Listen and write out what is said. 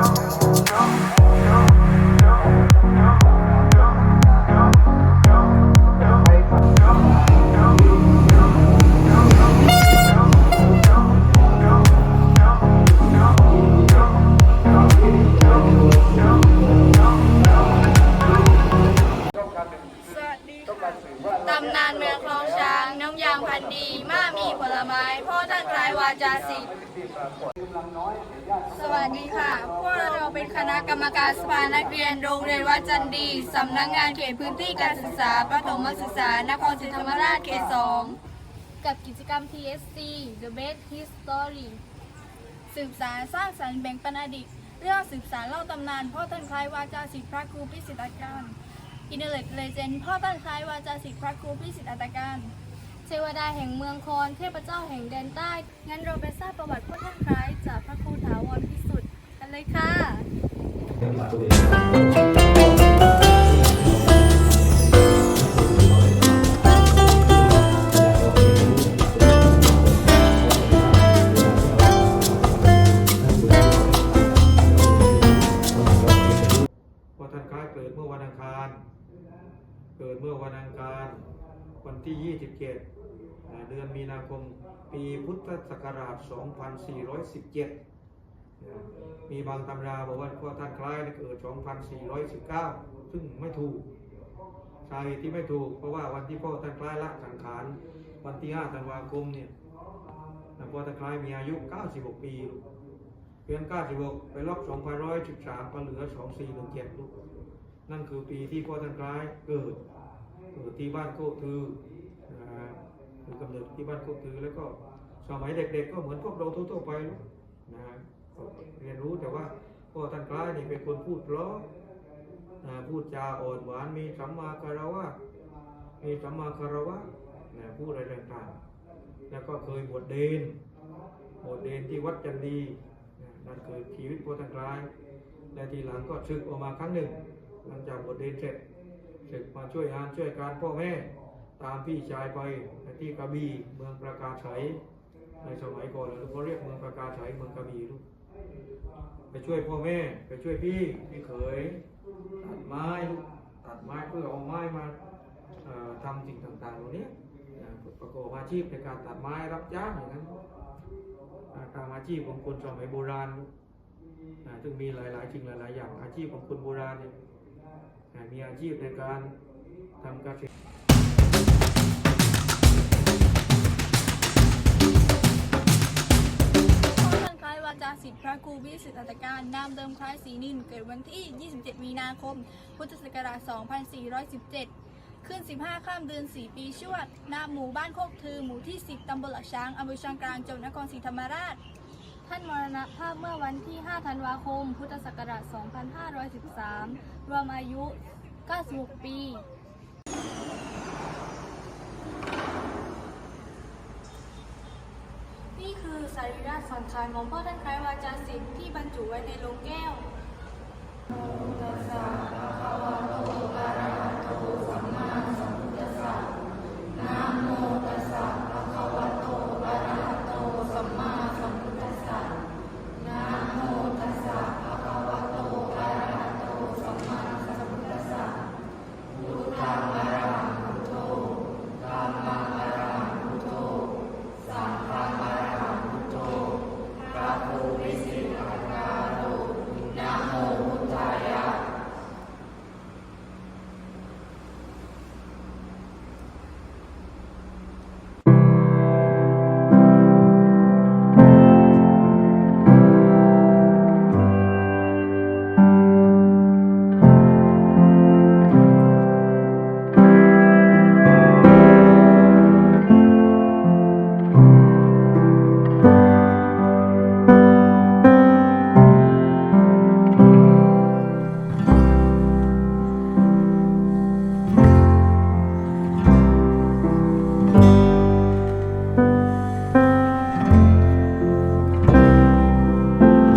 ต วาจาสิทธิ์สวัสดีค่ะ พวกเราเป็นคณะกรรมการสภานักเรียนโรงเรียนวัดจันดีสำนักงานเขตพื้นที่การศึกษาประถมศึกษานครศรีธรรมราชเขตสองกับกิจกรรม TSC The Best History สืบสารสร้างสรรค์แบ่งปันอดีตเรื่องสืบสารเล่าตำนานพ่อท่านคล้ายวาจาสิทธิ์พระครูพิสิทธิ์อาการอินเนอร์เลเจนพ่อท่านคล้ายวาจาสิทธิ์พระครูพิสิทธิ์อาการ เทวดาแห่งเมืองคอนเทพเจ้าแห่งแดนใต้ งั้นเราไปทราบประวัติพ่อท่านคล้ายจากพระครูถาวรพิสุทธิ์กันเลยค่ะ ว่าท่านคล้ายเกิดเมื่อวันอังคาร เกิดเมื่อวันอังคาร วันที่ 27 เดือนมีนาคม ปีพุทธศักราช 2417 มีบางตำราบอกว่าว่าท่านคล้ายเกิด 2419 ซึ่งไม่ถูกสาเหตุที่ไม่ถูก เพราะว่าวันที่พ่อท่านคล้ายละสังขารวันที่ 5 ธันวาคมเนี่ยพ่อท่านคล้ายมีอายุ 96 ปีเพียง96 ไปลบ2,113ก็เหลือ 2417ลูกนั่นคือปีที่พ่อท่านคล้ายเกิด เกิดที่บ้านโคกทือนะฮะคือกำเนิดที่บ้านโคกทือแล้วก็สมัยเด็ก ๆ ก็เหมือนพวกเราทั่วๆไปลูกนะฮะเรียนรู้แต่ว่าพ่อท่านคล้ายนี่เป็นคนพูดเพราะนะพูดจาอ่อนหวานมีสัมมาคารวะมีสัมมาคารวะนะพูดอะไรต่างๆแล้วก็เคยบวชเดนบวชเดนที่วัดจันดีนั่นคือชีวิตพ่อท่านคล้ายและทีหลังก็ศึกออกมาครั้งหนึ่ง หลังจากบวชเดนเสร็จ ศึกมาช่วยงานช่วยการพ่อแม่ ตามพี่ชายไปที่กระบี่เมืองประกาศไฉในสมัยก่อนเราเขาเรียกเมืองประกาศไฉเมืองกระบี่ลูกไปช่วยพ่อแม่ ไปช่วยพี่พี่เขยตัดไม้ลูกตัดไม้เพื่อเอาไม้มาเอ่อทำสิ่งต่างๆเหล่านี้ประกอบอาชีพในการตัดไม้รับจ้างอย่างนั้นอาตามอาชีพของคนสมัยโบราณซึ่งมีหลายๆสิ่งหลายๆอย่างอาชีพของคนโบราณเนี่ย มีอาชีพในการทำเกษตรานคล้ายวาจาสิทธิพระครูพิสิทธิอัตการนามเดิมคล้ายศรีนินเกิดวันที่ 27 มีนาคม พุทธศักราช 2417 ขึ้น 15 ข้ามเดือน 4 ปีชวดณหมู่บ้านโคกทือ หมู่ที่ 10 ตำบลหลักช้างอำเภอช้างกลาง จังหวัดนครศรีธรรมราช ท่านมรณภาพเมื่อวันที่ 5 ธันวาคม พุทธศักราช 2513 รวมอายุ 96 ปี นี่คือสรีระสังขารของพ่อท่านคล้ายวาจาสิทธิ์ที่บรรจุไว้ในโลงแก้ว